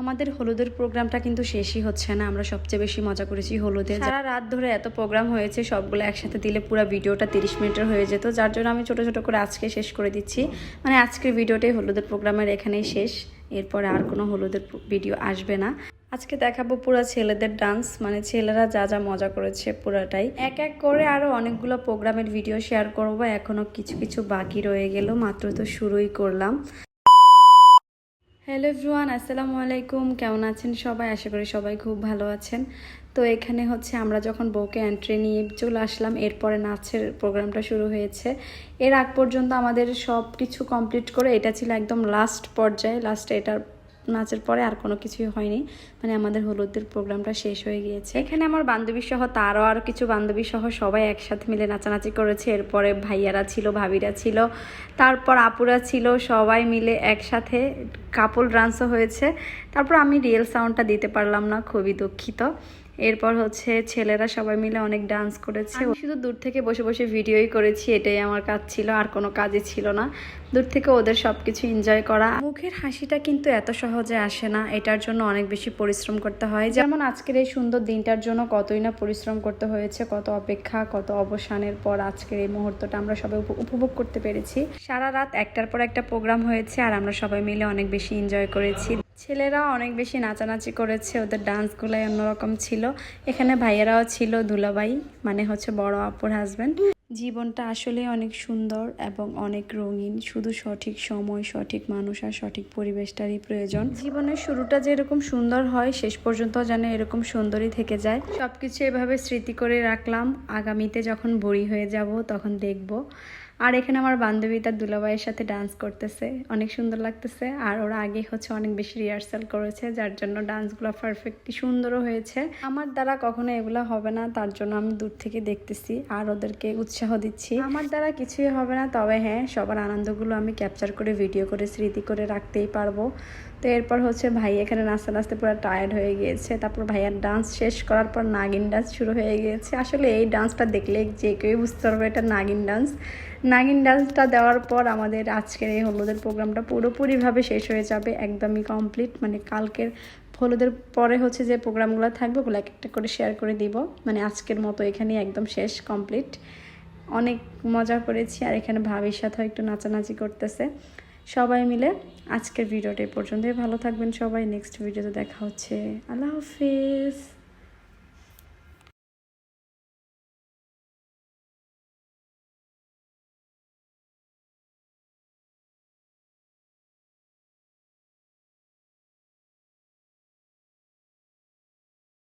আমাদের হলুদের প্রোগ্রামটা কিন্তু শেষই হচ্ছে না। আমরা সবচেয়ে বেশি মজা করেছি হলুদে। সারা রাত ধরে এত প্রোগ্রাম হয়েছে সবগুলো একসাথে দিলে পুরো ভিডিওটা তিরিশ মিনিটের হয়ে যেত। যার জন্য আমি ছোট ছোট করে আজকে শেষ করে দিচ্ছি। মানে আজকের ভিডিওটাই হলুদের প্রোগ্রামের এখানেই শেষ। এরপরে আর কোনো হলুদের ভিডিও আসবে না। আজকে দেখাবো পুরো ছেলেদের ডান্স। মানে ছেলেরা যা যা মজা করেছে পুরাটাই। এক এক করে আরও অনেকগুলো প্রোগ্রামের ভিডিও শেয়ার করব। এখনও কিছু কিছু বাকি রয়ে গেল। মাত্র তো শুরুই করলাম। হ্যালো এভরিওয়ান আসসালামু আলাইকুম। কেমন আছেন সবাই? আশা করি সবাই খুব ভালো আছেন। তো এখানে হচ্ছে আমরা যখন বউকে এন্ট্রি নিয়ে চলে আসলাম, এরপরে নাচের প্রোগ্রামটা শুরু হয়েছে। এর আগ পর্যন্ত আমাদের সব কিছু কমপ্লিট করে এটা ছিল একদম লাস্ট পর্যায়ে। লাস্টে এটার নাচের পরে আর কোনো কিছুই হয়নি। মানে আমাদের হলুদের প্রোগ্রামটা শেষ হয়ে গিয়েছে। এখানে আমার বান্ধবী সহ, তারও আর কিছু বান্ধবী সহ সবাই একসাথে মিলে নাচানাচি করেছে। এরপরে ভাইয়ারা ছিল, ভাবিরা ছিল, তারপর আপুরা ছিল, সবাই মিলে একসাথে কাপল ডান্সও হয়েছে। তারপর আমি রিয়েল সাউন্ডটা দিতে পারলাম না খুবই দুঃখিত। এরপর হচ্ছে ছেলেরা সবাই মিলে অনেক ডান্স করেছে। শুধু দূর থেকে বসে বসে ভিডিওই করেছি এটাই আমার কাজ ছিল আর কোনো কাজই ছিল না। দূর থেকে ওদের সব কিছু এনজয় করা। মুখের হাসিটা কিন্তু এত সহজে আসে না এটার জন্য অনেক বেশি পরিশ্রম করতে হয়। যেমন আজকের এই সুন্দর দিনটার জন্য কতই না পরিশ্রম করতে হয়েছে কত অপেক্ষা কত অবসানের পর আজকের এই মুহূর্তটা আমরা সবাই উপ- উপভোগ করতে পেরেছি। সারা রাত একটার পর একটা প্রোগ্রাম হয়েছে আর আমরা সবাই মিলে অনেক বেশি এনজয় করেছি। ছেলেরা অনেক বেশি নাচানাচি করেছে, ওদের ডান্সগুলাই অন্যরকম ছিল। এখানে ভাইয়েরাও ছিল, দুলাভাই মানে হচ্ছে বড় আপুর হাজব্যান্ড জীবনটা আসলে অনেক সুন্দর এবং অনেক রঙিন। শুধু সঠিক সময়, সঠিক মানুষ আর সঠিক পরিবেশটারই প্রয়োজন। জীবনের শুরুটা যেরকম সুন্দর হয়, শেষ পর্যন্ত যেন এরকম সুন্দরই থেকে যায়। সবকিছু এভাবে স্মৃতি করে রাখলাম। আগামীতে যখন বড়ি হয়ে যাব, তখন দেখব। আর এখানে আমার বান্ধবী তার দুলাভাইয়ের সাথে ডান্স করতেছে। অনেক সুন্দর লাগতেছে। আর ওরা আগে হচ্ছে অনেক বেশি রিহার্সাল করেছে, যার জন্য ডান্সগুলো পারফেক্টলি সুন্দরও হয়েছে। আমার দ্বারা কখনো এগুলো হবে না, তার জন্য আমি দূর থেকে দেখতেছি আর ওদেরকে উৎসাহ দিচ্ছি। আমার দ্বারা কিছুই হবে না, তবে হ্যাঁ সবার আনন্দগুলো আমি ক্যাপচার করে ভিডিও করে, স্মৃতি করে রাখতেই পারব। তো এরপর হচ্ছে ভাই এখানে নাচতে নাচতে পুরো টায়ার্ড হয়ে গিয়েছে। তারপর ভাইয়ার ডান্স শেষ করার পর নাগিন ডান্স শুরু হয়ে গিয়েছে। আসলে এই ডান্সটা দেখলে যে কেউ বুঝতে পারবে এটা নাগিন ডান্স নাগিন ডান্সটা দেওয়ার পর আমাদের আজকের এই হলুদের প্রোগ্রামটা পুরোপুরিভাবে শেষ হয়ে যাবে, একদমই কমপ্লিট মানে কালকের হলুদের পরে হচ্ছে যে প্রোগ্রামগুলো থাকবে ওগুলো এক একটা করে শেয়ার করে দিব। মানে আজকের মতো এখানে একদম শেষ কমপ্লিট অনেক মজা করেছি আর এখানে ভাবির সাথেও একটু নাচানাচি করতেছে। সবাই মিলে আজকের ভিডিওটা পর্যন্তই। ভালো থাকবেন সবাই নেক্সট ভিডিওতে দেখা হচ্ছে। আল্লাহ হাফিজ।